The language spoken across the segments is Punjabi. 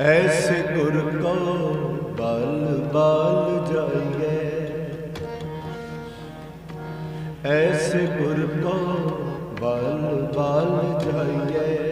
ਐਸੇ ਗੁਰ ਕੋ ਬਲ ਬਲ ਜਾਈਏ। ਐਸੇ ਗੁਰ ਕੋ ਬਲ ਬਲ ਜਾਈਏ।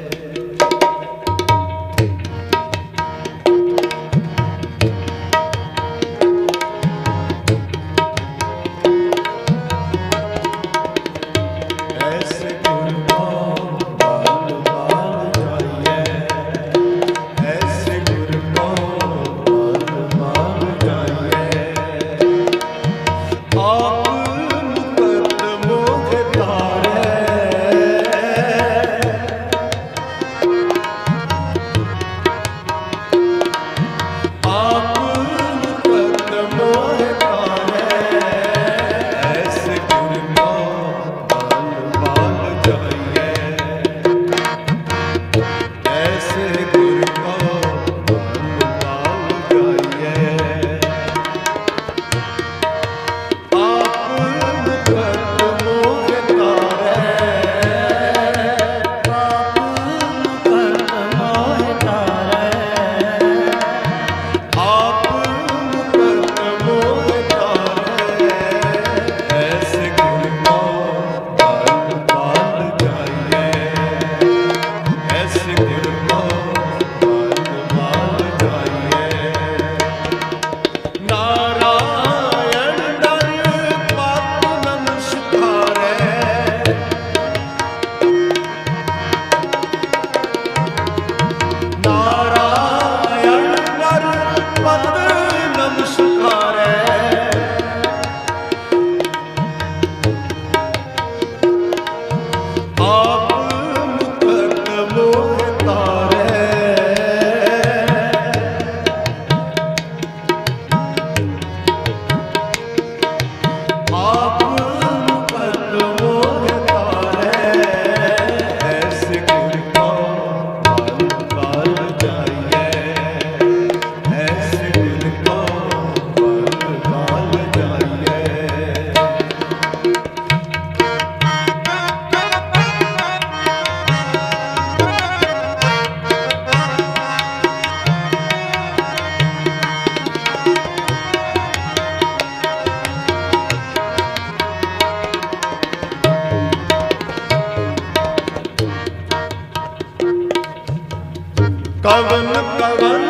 ਕਵਨ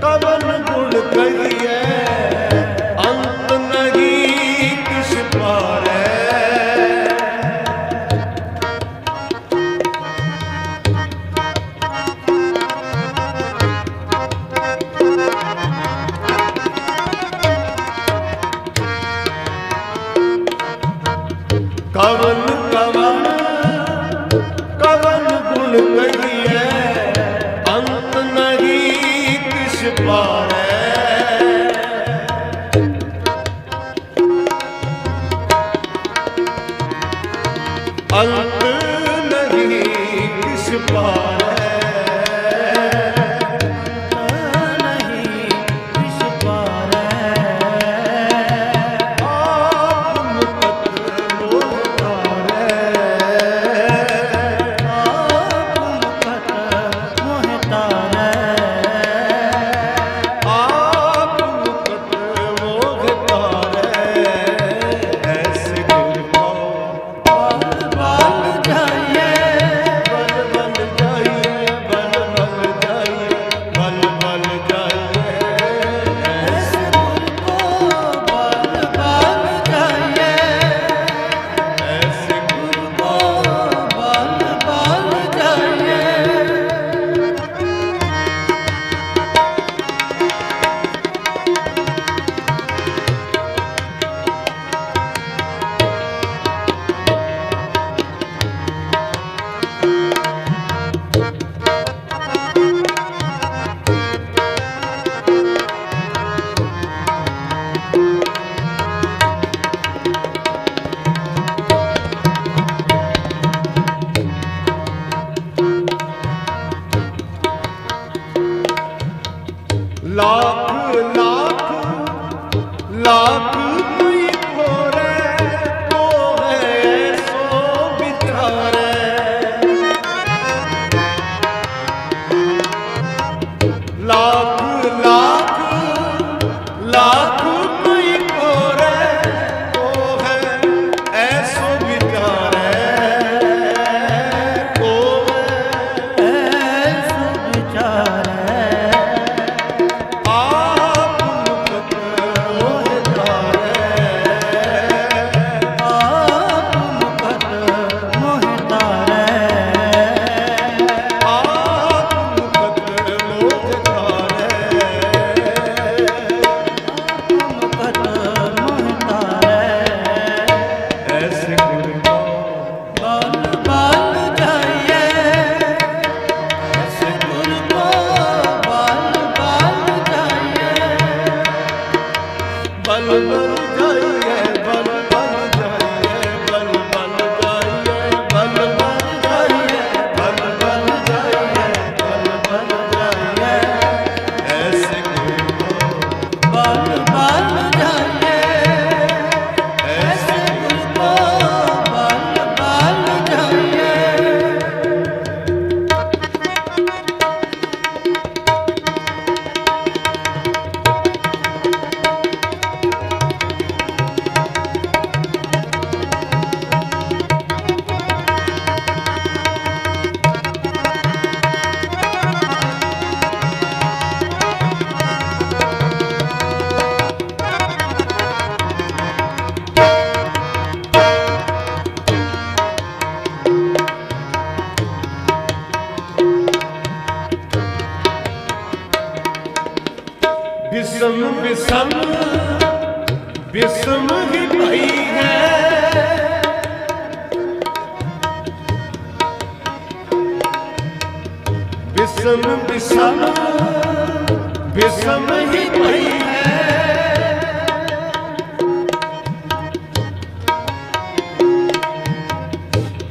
ਕਵਨ ਗੁਣ ਕਹੀਏ ਅੰਤ ਨਹੀਂ ਕਿਸ ਕਵਨ ਕਵਨ ਗੁਣ ਕਹੀਏ Lord. lo ਮਨ ਬਿਸਮ ਬਿਸਮ ਬਿਸਮ ਹੀ ਭਾਈ ਹੈ। ਬਿਸਮ ਬਿਸਮ ਬਿਸਮ ਹੀ ਭਾਈ ਹੈ।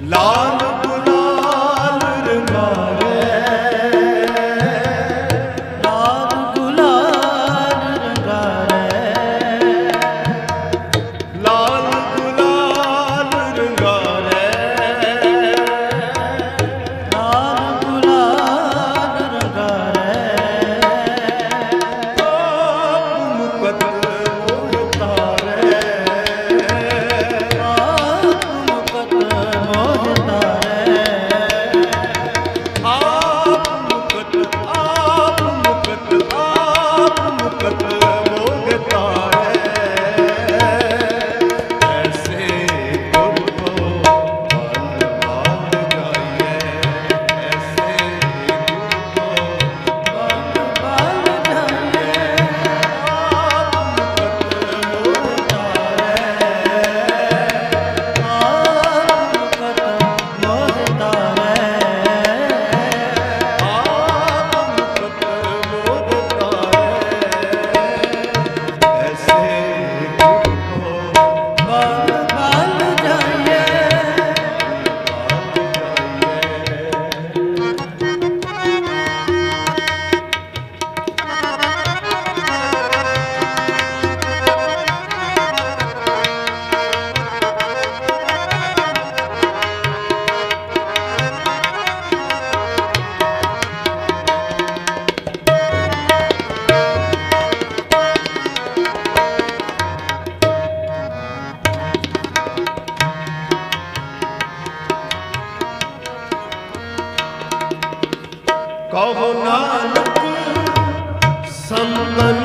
ਲਾਲ ਕਹੋ ਨਾਨਕ ਸੰਮਨ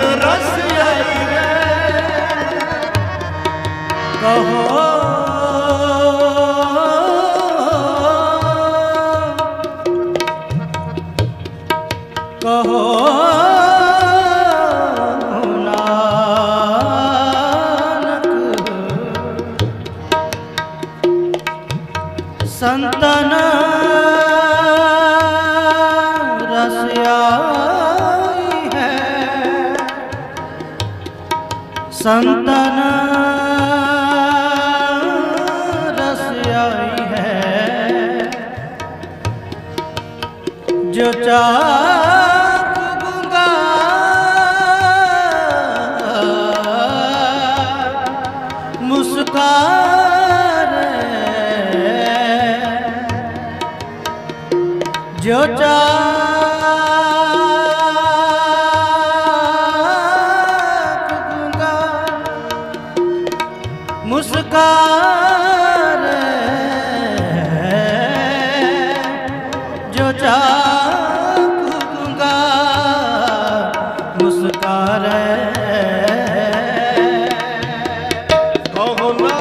जो चाहे মোহনা